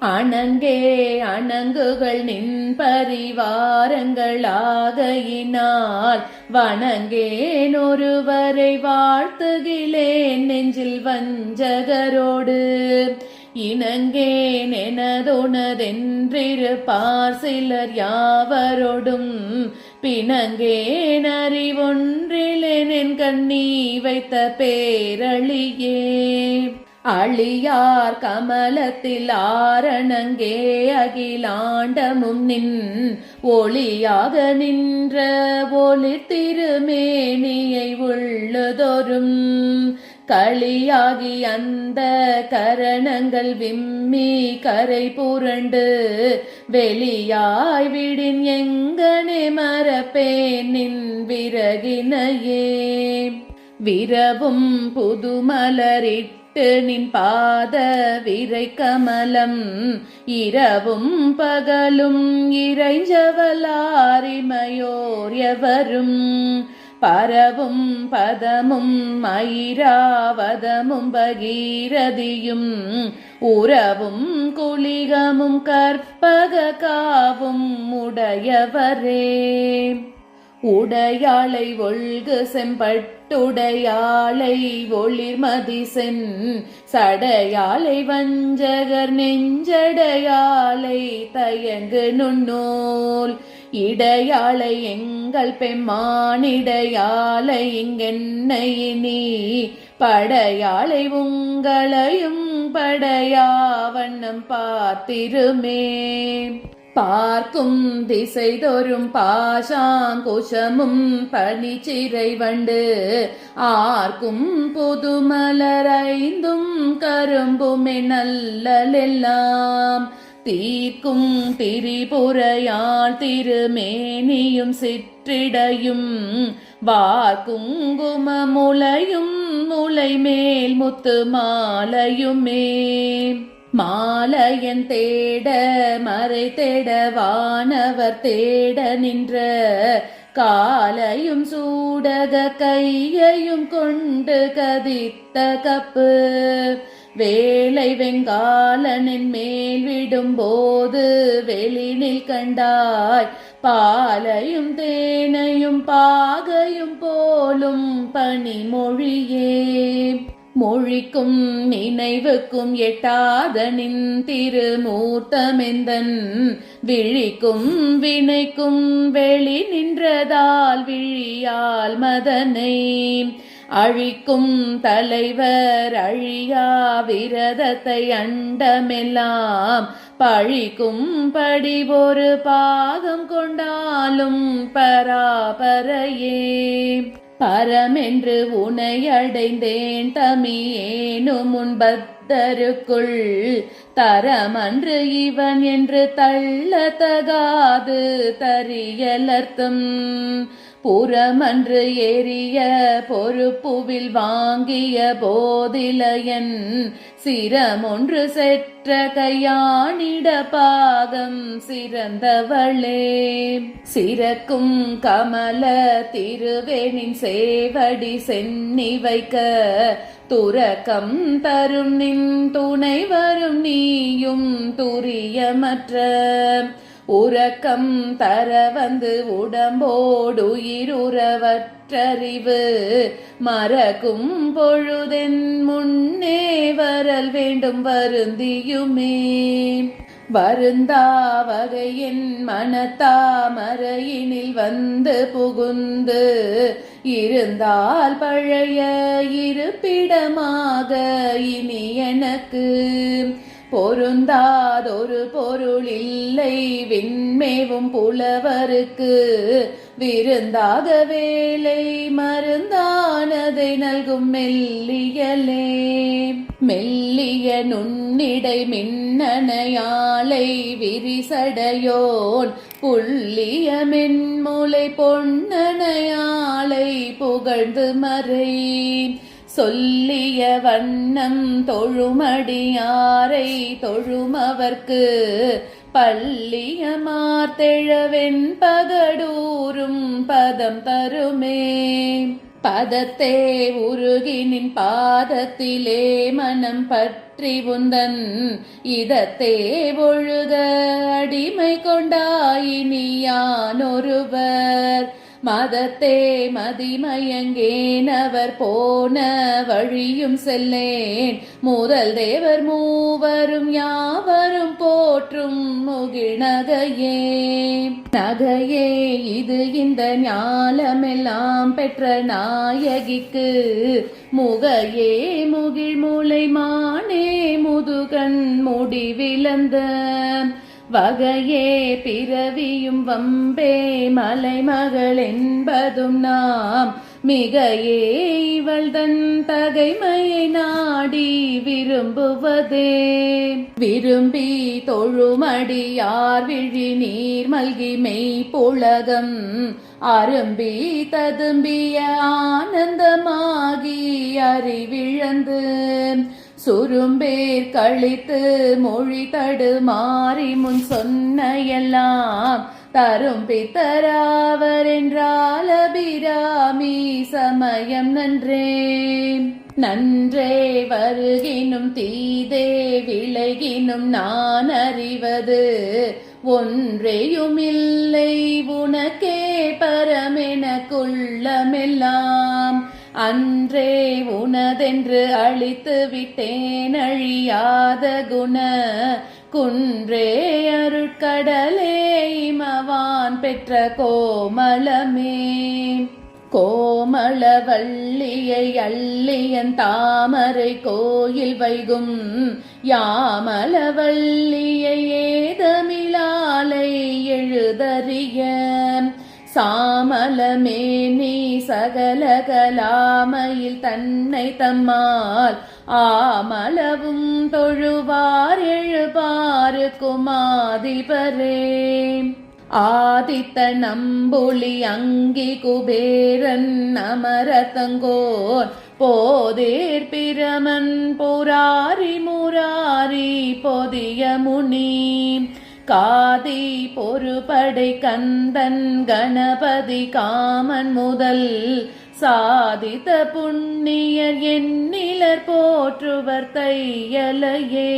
அணங்கே அணங்குகள் நின் பரிவாரங்களாகையினால் வணங்கேன் ஒருவரை வாழ்த்துகிலேன் நெஞ்சில் வஞ்சகரோடு. இணங்கேன் எனதுனதென்றிருப்பார் சிலர் யாவரோடும். பிணங்கேன் அறிவொன்றிலேன் என் கண்ணி வைத்த பேரழியே. அழியார் கமலத்தில் ஆரணங்கே அகிலாண்டமும் நின் ஒளியாக நின்ற ஒளி திருமேனியை உள்ளதொரும். களியாகி அந்த கரணங்கள் விம்மி கரை புரண்டு வெளியாய் விடின் எங்கனே மரப்பேன் நின் விறகினையே. விரவும் புதுமலரிட்டு விட்டு நின் பாத விரை கமலம் இரவும் பகலும் இறைஞ்சவலாரிமையோர் எவரும்? பரவும் பதமும் மயிராவதமும் பகீரதியும் உறவும் குளிகமும் கற்பக காவும் உடையவரே. உடையாளை ஒழ்கு செம்பட்டுடையாளை ஒளிர்மதி சென் சடையாளை வஞ்சகர் நெஞ்சடையாளை தயங்கு நுண்ணூல். இடையாளை எங்கள் பெம்மானிடையாளை இங்கென்னை நீ படையாளை உங்களையும் படையாவண்ணம் பார்த்திருமே. பார்க்கும் திசை தோறும் பாஷாங்குஷமும் பனிச்சிறை வண்டு ஆர்க்கும் புதுமலரைந்தும் கரும்புமே நல்லலெல்லாம். தீர்க்கும் திரிபுரையாள் திருமேனியும் சிற்றிடையும். வார்க்குங்கும முளையும் முளை மேல் முத்து மாலையுமே மாலையன் தேட மறை தேட வானவர் தேட நின்ற காலையும் சூடக கையையும் கொண்டு கதித்த கப்பு. வேலை வெங்காலனின் மேல் விடும்போது வெளினில் கண்டாய் பாலையும் தேனையும் பாகையும் போலும் பனிமொழியே. மொழிக்கும் நினைவுக்கும் எட்டாத நின் திருமூர்த்தமெந்தன். விழிக்கும் வினைக்கும் வெளி நின்றதால் விழியால் மதனை. அழிக்கும் தலைவர் அழியா விரதத்தை அண்டமெல்லாம். பழிக்கும் படி ஒரு பாகம் கொண்டாலும் பராபரையே. பரமென்று உனை அடைந்தேன் தமியேனும் முன்பத்தருக்குள். தரமன்று இவன் என்று தள்ளத்தகாது தரியலர்த்தும். புறமன்று எரிய பொறுப்புவில் வாங்கிய போதிலையன் சிரமொன்று செற்ற கையாணிட பாகம் சிறந்தவளே. சிறக்கும் கமல திருவேனின் சேவடி சென்னி வைக்க துறக்கம் தரும் நின் துணை வரும் நீயும் துரியமற்ற உறக்கம் தர வந்து உடம்போடு உயிருறவற்றறிவு மறக்கும் பொழுதென் முன்னே வரல் வேண்டும் வருந்தியுமே. வருந்தாவகையின் மனத்தாமரையினில் வந்து புகுந்து இருந்தால் பழைய இருப்பிடமாக இனி எனக்கு பொருந்தாதொரு பொருள் இல்லை விண்மேவும் புலவருக்கு விருந்தாக வேலை. மருந்தானதை நல்கும் மெல்லியலே. மெல்லிய நுண்ணிடை மின்னணையாலை விரிசடையோன். புள்ளிய மென்முலை பொன்னணையாலை புகழ்ந்து மறை. சொல்லிய வண்ணம் தொழுமடியாரை தொழுமவர்க்கு பள்ளிய பகடூரும் பதம் தருமே. பதத்தே உருகினின் பாதத்திலே மனம் பற்றி உந்தன் இதத்தே ஒழுக அடிமை கொண்டாயினியான் ஒருவர். மதத்தே மதிமயங்கேனவர் போன வழியும் செல்லேன். முதல் தேவர் மூவரும் யாவரும் போற்றும் முகிழ் நகையே நகையே இது இந்த ஞாலமெல்லாம் பெற்ற நாயகிக்கு. முகையே முகிழ் மூளை மானே முதுகன் முடிவிழந்த வகையே பிறவியும் வம்பே மலைமகள் என்பதும் நாம். மிகையே இவள் தன் தகைமையை நாடி விரும்புவதே. விரும்பி தொழுமடியார் விழி நீர் மல்கி மெய் புலகம். அரும்பி ததும்பிய ஆனந்தமாகி அறிவிழந்து சுரும்பேர் கழித்து மொழி தடுமாறி முன் சொன்ன எல்லாம் தரும் பித்தராவர் என்றால் அபிராமி சமயம் நன்றே. நன்றே வருகினும் தீதே விலகினும் நான் அறிவது ஒன்றேயுமில்லை உனக்கே பரமெனக்குள்ளமெல்லாம் அன்றே உனதென்று அழித்து விட்டேன் அழியாத குண. குன்றே அருட்கடலே இமவான் பெற்ற கோமலமே கோமளவள்ளியை அள்ளியன் தாமரை கோயில் வைகும். யாமலவள்ளியை ஏதமிழாலை எழுதறிய. சாமலமே நீ சகலகலாமையில் தன்னை தம்மால் ஆமலவும் தொழுவார் எழுபாரு குமாதிபரே. ஆதித்த நம்புளி அங்கி குபேரன் அமரதங்கோர் போதேர் பிரமன் புராரி முராரி பொதிய முனி. காதி பொறுபடை கந்தன் கணபதி காமன் முதல் சாதித்த புண்ணியர் எண்ணிலர் போற்றுவர் தையலையே.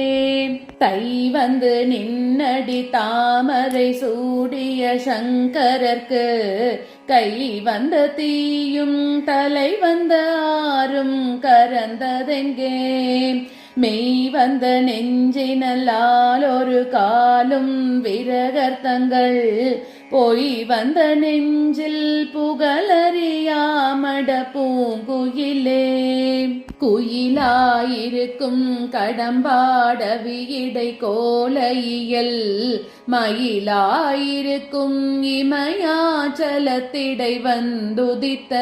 தை வந்து நின்னடி தாமரை சூடிய சங்கரர்க்கு கை வந்த தீயும் தலை வந்த ஆறும் கரந்ததெங்கே? மெய் வந்த நெஞ்சினலால் ஒரு காலும் விரகர்த்தங்கள் பொய் வந்த நெஞ்சில் புகழறியாமட பூங்குயிலே. குயிலாயிருக்கும் கடம்பாடவியடை கோலையல் மயிலாயிருக்கும் இமயாச்சலத்திடை வந்துதித்த.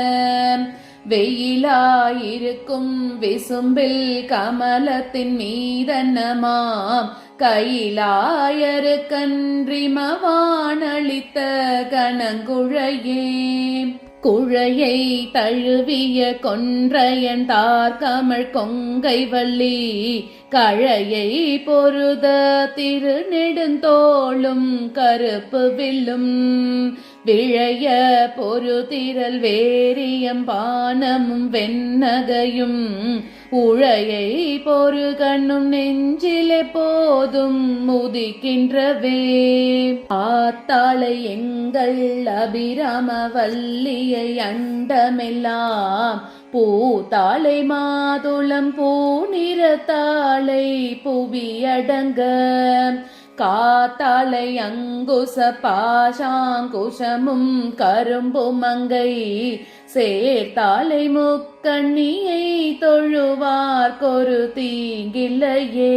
வெயிலாயிருக்கும் விசும்பில் கமலத்தின் மீதன்னமாம் கையிலாயரு கன்றிமவானளித்த கணங்குழையே குழையை தழுவிய கொன்றையன் தார்கமழ் கொங்கை வள்ளி. கழையை பொருத திருநெடுந்தோளும் கருப்பு வில்லும். விழைய பொருதிரல் வேரியம் பானமும் வெண்ணகையும் உழையை பொறு கண்ணும் நெஞ்சிலே போதும் முதிக்கின்றவே. ஆத்தாளை எங்கள் அபிராம வல்லியை அண்டமெல்லாம் பூத்தாளை மாதுளம் பூ நிறத்தாளை புவியடங்க. காத்தாளை அங்குச பாஷாங்குஷமும் கரும்பு மங்கை சேர்த்தாலை முக்கண்ணியை தொழுவார் கொரு தீங்கில்லையே.